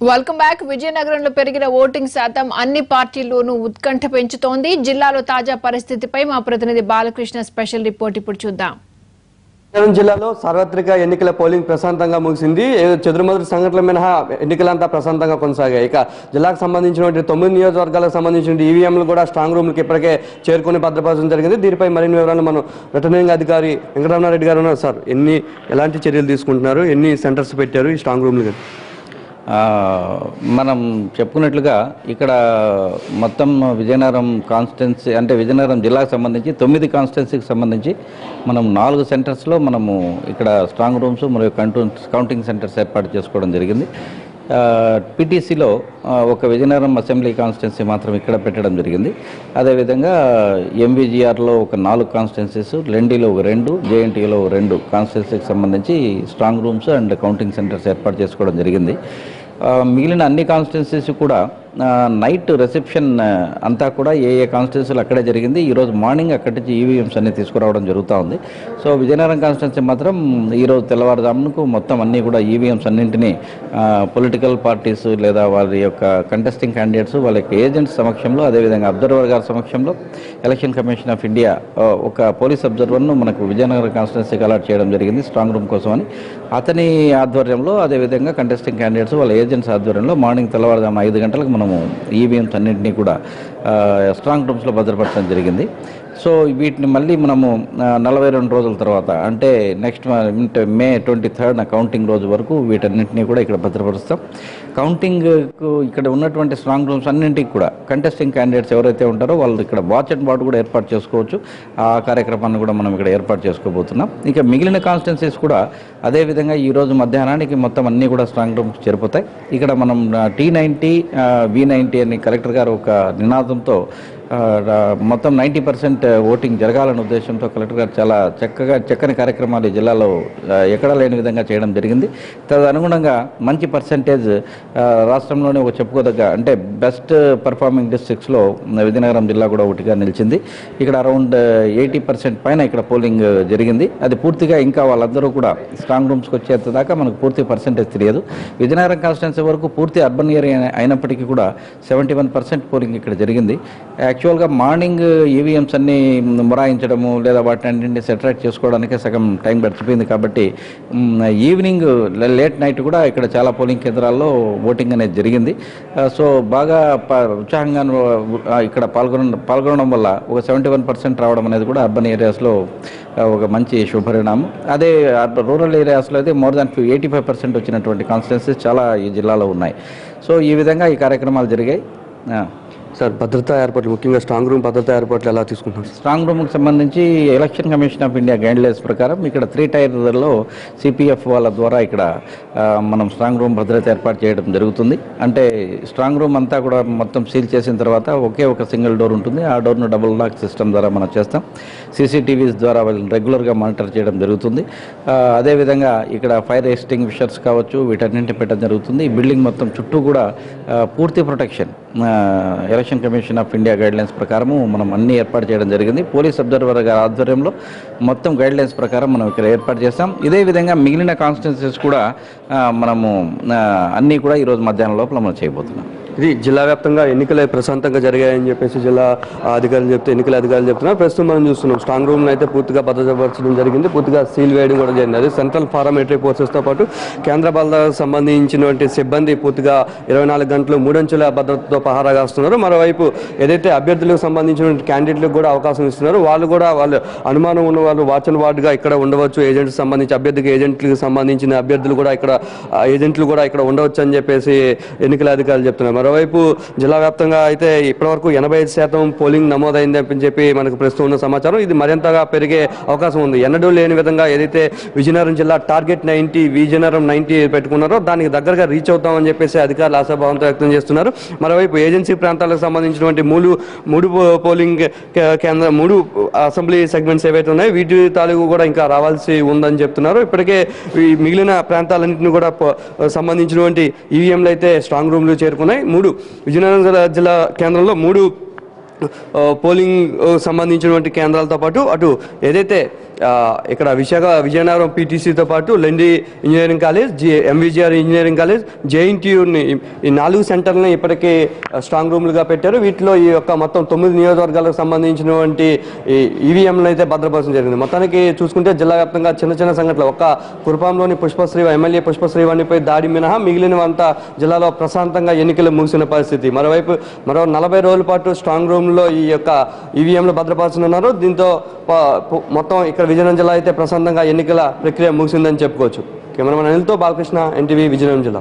Welcome back విజయనగరంలో పెరిగిన voting శాతం అన్ని పార్టీల్లోనూ ఉత్కంఠ పెంచుతోంది. జిల్లాలో తాజా పరిస్థితిపై మా ప్రతినిధి బాలకృష్ణ స్పెషల్ రిపోర్ట్ ఇప్పుడు చూద్దాం. విజయనగరం జిల్లాలో సార్వత్రిక ఎన్నికల పోలింగ్ ప్రశాంతంగా ముగిసింది. ఏ చెదురుమదురు సంఘటనల మినహా ఎన్నికలంతా ప్రశాంతంగా కొనసాగాయి. ఇక జిల్లాకు సంబంధించినటువంటి తొమ్మిది నియోజకవర్గాలకు సంబంధించిన ఈవీఎంలు కూడా స్ట్రాంగ్ రూమ్లకు ఇప్పటికే చేరుకుని భద్రపరచడం జరిగింది. దీనిపై మరిన్ని వివరాలు మనం రిటర్నింగ్ అధికారి వెంకటరమణారెడ్డి గారు ఉన్నారు. సార్ ఎన్ని ఎలాంటి చర్యలు తీసుకుంటున్నారు? ఎన్ని సెంటర్స్ పెట్టారు ఈ స్ట్రాంగ్ రూమ్లు ఆ, మనం చెప్పుకున్నట్లుగా ఇక్కడ మొత్తం విజయనగరం కాన్స్టిట్యున్సీ అంటే విజయనగరం జిల్లాకు సంబంధించి తొమ్మిది కాన్స్టిట్యున్సీకి సంబంధించి మనం నాలుగు సెంటర్స్లో మనము ఇక్కడ స్ట్రాంగ్ రూమ్స్ మరియు కంటూ కౌంటింగ్ సెంటర్స్ ఏర్పాటు చేసుకోవడం జరిగింది. పిటిసిలో ఒక విజయనగరం అసెంబ్లీ కాన్స్టిట్యున్సీ మాత్రం ఇక్కడ పెట్టడం జరిగింది. అదేవిధంగా ఎంబీజీఆర్లో ఒక నాలుగు కాన్స్టిట్యున్సీస్ లెండీలో ఒక రెండు జేఎన్టీలో రెండు కాన్స్టిట్యున్సీకి సంబంధించి strong rooms and counting centres ఏర్పాటు చేసుకోవడం జరిగింది. మిగిలిన అన్ని కాన్స్టిట్యున్సీస్ కూడా నైట్ రిసెప్షన్ అంతా కూడా ఏ ఏ కాన్స్టిట్యూన్సీలు అక్కడే జరిగింది. ఈరోజు మార్నింగ్ అక్కడి నుంచి ఈవీఎంస్ అన్ని తీసుకురావడం జరుగుతూ ఉంది. సో విజయనగరం కాన్స్టిట్యున్సీ మాత్రం ఈరోజు తెల్లవారుజామునకు మొత్తం అన్ని కూడా ఈవీఎంస్ అన్నింటినీ పొలిటికల్ పార్టీస్ లేదా వారి యొక్క కంటెస్టింగ్ క్యాండిడేట్స్ వాళ్ళ యొక్క ఏజెంట్స్ సమక్షంలో అదేవిధంగా అబ్జర్వర్ గారి సమక్షంలో ఎలక్షన్ కమిషన్ ఆఫ్ ఇండియా ఒక పోలీస్ అబ్జర్వర్ను మనకు విజయనగరం కాన్స్టిట్యున్సీకి అలాట్ చేయడం జరిగింది స్ట్రాంగ్ రూమ్ కోసం అని. అతని ఆధ్వర్యంలో అదేవిధంగా కంటెస్టింగ్ క్యాండిడేట్స్ వాళ్ళ ఏజెంట్స్ ఆధ్వర్యంలో మార్నింగ్ తెల్లవారుజాము ఐదు గంటలకు మనం మనము ఈవీఎంస్ అన్నింటినీ కూడా స్ట్రాంగ్ రూమ్స్లో భద్రపరచడం జరిగింది. సో వీటిని మళ్ళీ మనము నలభై రెండు రోజుల తర్వాత అంటే నెక్స్ట్ అంటే మే ట్వంటీ థర్డ్ కౌంటింగ్ రోజు వరకు వీటన్నింటినీ కూడా ఇక్కడ భద్రపరుస్తాం. కౌంటింగ్కు ఇక్కడ ఉన్నటువంటి స్ట్రాంగ్ రూమ్స్ అన్నింటికి కూడా కంటెస్టింగ్ క్యాండిడేట్స్ ఎవరైతే ఉంటారో వాళ్ళు ఇక్కడ వాచ్ అండ్ వార్డ్ కూడా ఏర్పాటు చేసుకోవచ్చు. ఆ కార్యక్రమాన్ని కూడా మనం ఇక్కడ ఏర్పాటు చేసుకోబోతున్నాం. ఇక మిగిలిన కాన్స్టిట్యున్సీస్ కూడా అదేవిధంగా ఈరోజు మధ్యాహ్నానికి మొత్తం అన్నీ కూడా స్ట్రాంగ్ రూమ్స్ చేరిపోతాయి. ఇక్కడ మనం టీ నైంటీ వి నైంటీ అని కలెక్టర్ గారు ఒక నినాదంతో మొత్తం నైంటీ పర్సెంట్ ఓటింగ్ జరగాలనే ఉద్దేశంతో కలెక్టర్ గారు చాలా చక్కగా చక్కని కార్యక్రమాలు ఈ జిల్లాలో ఎక్కడా లేని విధంగా చేయడం జరిగింది. తదనుగుణంగా మంచి పర్సంటేజ్ రాష్ట్రంలోనే ఒక చెప్పుకోదగ్గ అంటే బెస్ట్ పర్ఫార్మింగ్ డిస్ట్రిక్ట్స్లో విజయనగరం జిల్లా కూడా ఒకటిగా నిలిచింది. ఇక్కడ అరౌండ్ ఎయిటీ పర్సెంట్ పైన ఇక్కడ పోలింగ్ జరిగింది. అది పూర్తిగా ఇంకా వాళ్ళందరూ కూడా స్ట్రాంగ్ రూమ్స్కి వచ్చేంత దాకా మనకు పూర్తి పర్సెంటేజ్ తెలియదు. విజయనగరం కాన్స్టిట్యున్సీ వరకు పూర్తి అర్బన్ ఏరియా అయినప్పటికీ కూడా సెవెంటీ వన్ పర్సెంట్ పోలింగ్ ఇక్కడ జరిగింది. యాక్చువల్గా మార్నింగ్ ఈవీఎంస్ అన్ని మొరాయించడము లేదా వాటిని అన్నింటినీ సెటరేట్ చేసుకోవడానికే సగం టైం గడిచిపోయింది కాబట్టి ఈవినింగ్ లేట్ నైట్ కూడా ఇక్కడ చాలా పోలింగ్ కేంద్రాల్లో ఓటింగ్ అనేది జరిగింది. సో బాగా ప- ఉత్సాహంగా ఇక్కడ పాల్గొన పాల్గొనడం వల్ల ఒక సెవెంటీ వన్ పర్సెంట్ రావడం అనేది కూడా అర్బన్ ఏరియాస్లో ఒక మంచి శుభపరిణామం. అదే అర్బన్ రూరల్ ఏరియాస్లో అయితే more than eighty five percent వచ్చినటువంటి కాన్స్టిట్యున్సీస్ చాలా ఈ జిల్లాలో ఉన్నాయి. సో ఈ విధంగా ఈ కార్యక్రమాలు జరిగాయి. సార్ భద్రతా ఏర్పాట్లు ముఖ్యంగా స్ట్రాంగ్ రూమ్ భద్రతా ఏర్పాట్లు ఎలా తీసుకుంటున్నారు? స్ట్రాంగ్ రూమ్కి సంబంధించి election commission of India guidelines ప్రకారం ఇక్కడ త్రీ టైర్లో సిపిఎఫ్ వాళ్ళ ద్వారా ఇక్కడ మనం స్ట్రాంగ్ రూమ్ భద్రత ఏర్పాటు చేయడం జరుగుతుంది. అంటే స్ట్రాంగ్ రూమ్ అంతా కూడా మొత్తం సీల్ చేసిన తర్వాత ఒకే ఒక సింగిల్ డోర్ ఉంటుంది. ఆ డోర్ను డబుల్ లాక్ సిస్టమ్ ద్వారా మనం చేస్తాం. సీసీటీవీస్ ద్వారా వాళ్ళని రెగ్యులర్గా మానిటర్ చేయడం జరుగుతుంది. అదేవిధంగా ఇక్కడ ఫైర్ ఎక్స్టింగ్విషర్స్ కావచ్చు వీటన్నింటిని పెట్టడం జరుగుతుంది. ఈ బిల్డింగ్ మొత్తం చుట్టూ కూడా పూర్తి protection election commission of India guidelines ప్రకారము మనం అన్ని ఏర్పాటు చేయడం జరిగింది. పోలీస్ అబ్జర్వర్ గారి ఆధ్వర్యంలో మొత్తం గైడ్ లైన్స్ ప్రకారం మనం ఇక్కడ ఏర్పాటు చేస్తాం ఇదే విధంగా మిగిలిన కాన్స్టిట్యున్సీస్ కూడా మనము అన్నీ కూడా ఈరోజు మధ్యాహ్నం లోపల మనం చేయబోతున్నాం. ఇది జిల్లా వ్యాప్తంగా ఎన్నికలు ప్రశాంతంగా జరిగాయని చెప్పేసి జిల్లా అధికారులు చెప్తే ఎన్నికల అధికారులు చెప్తున్నారు ప్రస్తుతం మనం చూస్తున్నాం స్ట్రాంగ్ రూమ్ అయితే పూర్తిగా భద్రపరచడం జరిగింది. పూర్తిగా సీల్ వేయడం కూడా జరిగింది. అది సెంట్రల్ పారామిలిటరీ ఫోర్సెస్తో పాటు కేంద్ర బలదాలకు సంబంధించినటువంటి సిబ్బంది పూర్తిగా ఇరవై నాలుగు గంటలు మూడంచెల భద్రతతో పహారా కాస్తున్నారు. మరోవైపు ఏదైతే అభ్యర్థులకు సంబంధించినటువంటి క్యాండిడేట్లకు కూడా అవకాశం ఇస్తున్నారు వాళ్ళు కూడా వాళ్ళు అనుమానం ఉన్న వాళ్ళు వాచన్ వార్డుగా ఇక్కడ ఉండవచ్చు. ఏజెంట్స్ సంబంధించి అభ్యర్థికి ఏజెంట్లకు సంబంధించిన అభ్యర్థులు కూడా ఇక్కడ ఏజెంట్లు కూడా ఇక్కడ ఉండవచ్చు అని చెప్పేసి ఎన్నికల అధికారులు చెప్తున్నారు. మరోవైపు జిల్లా వ్యాప్తంగా అయితే ఇప్పటివరకు ఎనభై ఐదు శాతం పోలింగ్ నమోదైంది అని చెప్పి మనకు ప్రస్తుతం ఉన్న సమాచారం. ఇది మరింతగా పెరిగే అవకాశం ఉంది. ఎన్నడూ లేని విధంగా ఏదైతే విజయనగరం జిల్లా టార్గెట్ నైన్టీ విజయనగరం నైన్టీ పెట్టుకున్నారో దానికి దగ్గరగా రీచ్ అవుతామని చెప్పేసి అధికారులు ఆశాభావంతో వ్యక్తం చేస్తున్నారు. మరోవైపు ఏజెన్సీ ప్రాంతాలకు సంబంధించినటువంటి మూడు మూడు పో- పోలింగ్ కేంద్ర మూడు అసెంబ్లీ సెగ్మెంట్స్ ఏవైతే ఉన్నాయో వీటి తాలూకు కూడా ఇంకా రావాల్సి ఉందని చెప్తున్నారు. ఇప్పటికే మిగిలిన ప్రాంతాలన్నింటినీ కూడా సంబంధించినటువంటి ఈవీఎంలు అయితే స్ట్రాంగ్ రూమ్లు చేరుకున్నాయి. మూడు విజయనగరం జిల్లా కేంద్రంలో మూడు పోలింగ్ సంబంధించినటువంటి కేంద్రాలతో పాటు అటు ఏదైతే ఇక్కడ విశాఖ విజయనగరం పీటీసీతో పాటు Lendi engineering college G MVGR engineering college జేఎన్టీయూని ఈ నాలుగు సెంటర్లను ఇప్పటికీ స్ట్రాంగ్ రూమ్లుగా పెట్టారు. వీటిలో ఈ యొక్క మొత్తం తొమ్మిది నియోజకవర్గాలకు సంబంధించినటువంటి ఈ ఈవీఎంలు అయితే భద్రపరచడం జరిగింది. మొత్తానికి చూసుకుంటే జిల్లా వ్యాప్తంగా చిన్న చిన్న సంఘటనలు. ఒక్క కురుపాంలోని పుష్పశ్రీ ఎమ్మెల్యే పుష్పశ్రీ వాణిపై దాడి మినహా మిగిలినవంతా జిల్లాలో ప్రశాంతంగా ఎన్నికలు ముగిసిన పరిస్థితి. మరోవైపు మరో నలభై రోజుల పాటు స్ట్రాంగ్ రూమ్లో ఈ యొక్క ఈవీఎంలు భద్రపరచనున్నారు. దీంతో మొత్తం ఇక్కడ ఇక్కడ విజయనగరం జిల్లా అయితే ప్రశాంతంగా ఎన్నికల ప్రక్రియ ముగిసిందని చెప్పుకోవచ్చు. కెమెరామెన్ అనిల్తో బాలకృష్ణ ఎన్టీవీ విజయనగరం జిల్లా